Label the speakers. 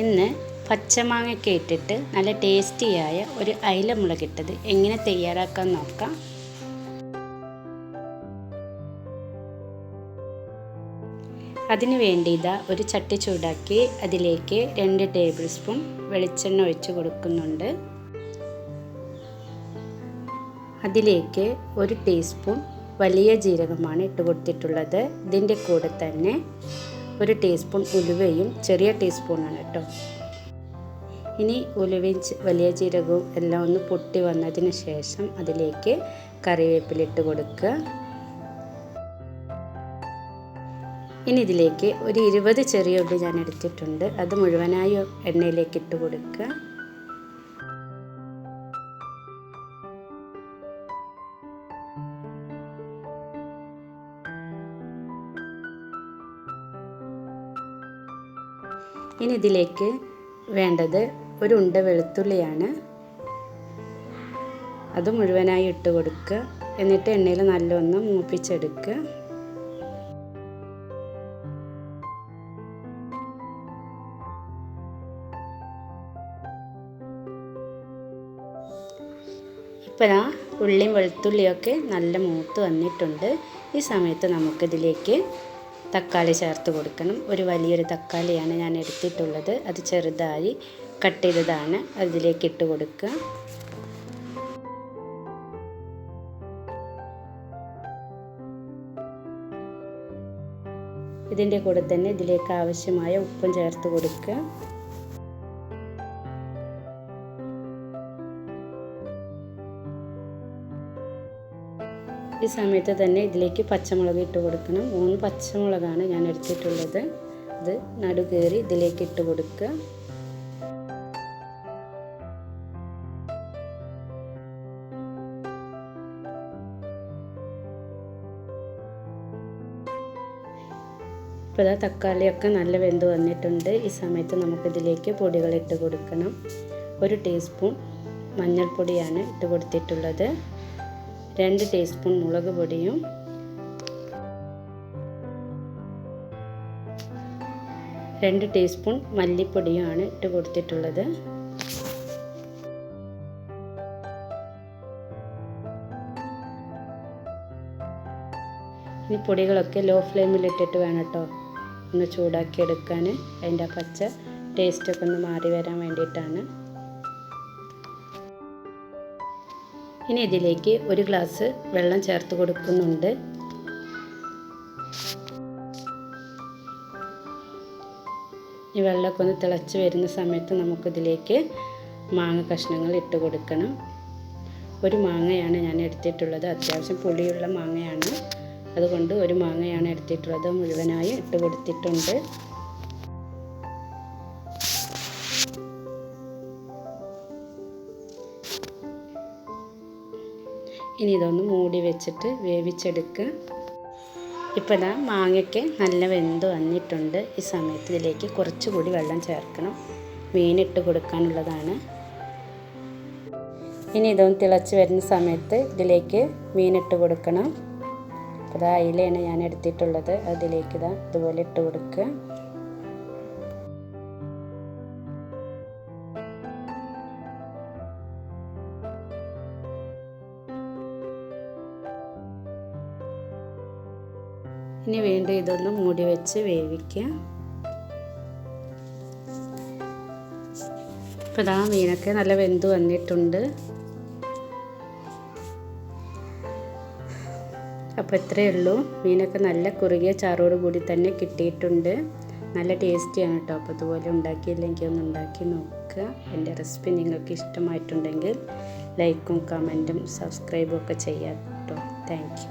Speaker 1: ഇന്ന് പച്ചമാങ്ങയ്ക്ക് ഇട്ടിട്ട് നല്ല ടേസ്റ്റിയായ ഒരു അയില മുളകിട്ടത് എങ്ങനെ തയ്യാറാക്കാൻ നോക്കാം. അതിനു വേണ്ടി ഇതാ ഒരു ചട്ടി ചൂടാക്കി അതിലേക്ക് രണ്ട് ടേബിൾ സ്പൂൺ വെളിച്ചെണ്ണ ഒഴിച്ച് കൊടുക്കുന്നുണ്ട്. അതിലേക്ക് ഒരു ടീസ്പൂൺ വലിയ ജീരകമാണ് ഇട്ട് കൊടുത്തിട്ടുള്ളത്. ഇതിന്റെ കൂടെ തന്നെ ഒരു ടീസ്പൂൺ ഉലുവയും ചെറിയ ടീസ്പൂണാണ് കേട്ടോ. ഇനി ഉലുവയും വലിയ ജീരകവും എല്ലാം ഒന്ന് പൊട്ടി വന്നതിന് ശേഷം അതിലേക്ക് കറിവേപ്പിലിട്ട് കൊടുക്കുക. ഇനി ഇതിലേക്ക് ഒരു ഇരുപത് ചെറിയ ഉള്ളി ഞാൻ എടുത്തിട്ടുണ്ട്. അത് മുഴുവനായി എണ്ണയിലേക്ക് ഇട്ട് കൊടുക്കുക. ഇനി ഇതിലേക്ക് വേണ്ടത് ഒരു ഉണ്ട വെളുത്തുള്ളിയാണ്. അത് മുഴുവനായി ഇട്ട് കൊടുക്കുക. എന്നിട്ട് എണ്ണയിൽ നല്ലൊന്ന് മൂപ്പിച്ചെടുക്കുക. ഇപ്പം ആ ഉള്ളിയും വെളുത്തുള്ളിയൊക്കെ നല്ല മൂത്ത് വന്നിട്ടുണ്ട്. ഈ സമയത്ത് നമുക്കിതിലേക്ക് തക്കാളി ചേർത്ത് കൊടുക്കണം. ഒരു വലിയൊരു തക്കാളിയാണ് ഞാൻ എടുത്തിട്ടുള്ളത്. അത് ചെറുതായി കട്ട് ചെയ്തതാണ്. അതിലേക്ക് ഇട്ട് കൊടുക്കുക. ഇതിന്റെ കൂടെ തന്നെ ഇതിലേക്ക് ആവശ്യമായ ഉപ്പും ചേർത്ത് കൊടുക്കുക. ഈ സമയത്ത് തന്നെ ഇതിലേക്ക് പച്ചമുളക് ഇട്ട് കൊടുക്കണം. മൂന്ന് പച്ചമുളകാണ് ഞാൻ എടുത്തിട്ടുള്ളത്. ഇത് നടുകേറി ഇതിലേക്ക് ഇട്ട് കൊടുക്കുക. ഇപ്പോൾ ഇതാ തക്കാളിയൊക്കെ നല്ല വെന്ത് വന്നിട്ടുണ്ട്. ഈ സമയത്ത് നമുക്കിതിലേക്ക് പൊടികൾ ഇട്ട് കൊടുക്കണം. ഒരു ടീസ്പൂൺ മഞ്ഞൾപ്പൊടിയാണ് ഇട്ട് കൊടുത്തിട്ടുള്ളത്. രണ്ട് ടീസ്പൂൺ മുളക് പൊടിയും. രണ്ട് ടീസ്പൂൺ മല്ലിപ്പൊടിയുമാണ് ഇട്ട് കൊടുത്തിട്ടുള്ളത്. ഈ പൊടികളൊക്കെ ലോ ഫ്ലെയിമിൽ ഇട്ടിട്ട് വേണം കേട്ടോ ഒന്ന് ചൂടാക്കി എടുക്കാൻ അതിന്റെ പച്ച ടേസ്റ്റൊക്കെ ഒന്ന് മാറി വരാൻ വേണ്ടിയിട്ടാണ്. ഇനി ഇതിലേക്ക് ഒരു ഗ്ലാസ് വെള്ളം ചേർത്ത് കൊടുക്കുന്നുണ്ട്. ഈ വെള്ളമൊക്കെ ഒന്ന് തിളച്ച് വരുന്ന സമയത്ത് നമുക്കിതിലേക്ക് മാങ്ങ കഷ്ണങ്ങൾ ഇട്ട് കൊടുക്കണം. ഒരു മാങ്ങയാണ് ഞാൻ എടുത്തിട്ടുള്ളത്. അത്യാവശ്യം പുളിയുള്ള മാങ്ങയാണ്. അതുകൊണ്ട് ഒരു മാങ്ങയാണ് എടുത്തിട്ടുള്ളത്. മുഴുവനായി ഇട്ട് കൊടുത്തിട്ടുണ്ട്. ഇനി ഇതൊന്ന് മൂടി വെച്ചിട്ട് വേവിച്ചെടുക്കുക. ഇപ്പോൾ ഇതാ മാങ്ങയ്ക്ക് നല്ല വെന്ത് വന്നിട്ടുണ്ട്. ഈ സമയത്ത് ഇതിലേക്ക് കുറച്ചുകൂടി വെള്ളം ചേർക്കണം. മീനിട്ട് കൊടുക്കാനുള്ളതാണ്. ഇനി ഇതൊന്ന് തിളച്ച് വരുന്ന സമയത്ത് ഇതിലേക്ക് മീനിട്ട് കൊടുക്കണം. അപ്പോൾ ഇതാ ഞാൻ എടുത്തിട്ടുള്ളത്. അതിലേക്ക് ഇതാ ഇതുപോലെ ഇട്ട് കൊടുക്കുക. ഇനി വീണ്ടും ഇതൊന്ന് മൂടി വെച്ച് വേവിക്കുക ഇപ്പോൾ ഇതാ മീനൊക്കെ നല്ല വെന്ത് വന്നിട്ടുണ്ട്. അപ്പോൾ ഇത്രയേ ഉള്ളൂ. മീനൊക്കെ നല്ല കുറുകിയ ചാറോട് കൂടി തന്നെ കിട്ടിയിട്ടുണ്ട്. നല്ല ടേസ്റ്റിയാണ് കേട്ടോ. അപ്പോൾ അതുപോലെ ഉണ്ടാക്കിയില്ലെങ്കിൽ ഒന്ന് ഉണ്ടാക്കി നോക്കുക. എന്റെ റെസിപ്പി നിങ്ങൾക്ക് ഇഷ്ടമായിട്ടുണ്ടെങ്കിൽ ലൈക്കും കമന്റും സബ്സ്ക്രൈബും ഒക്കെ ചെയ്യാം കേട്ടോ. താങ്ക്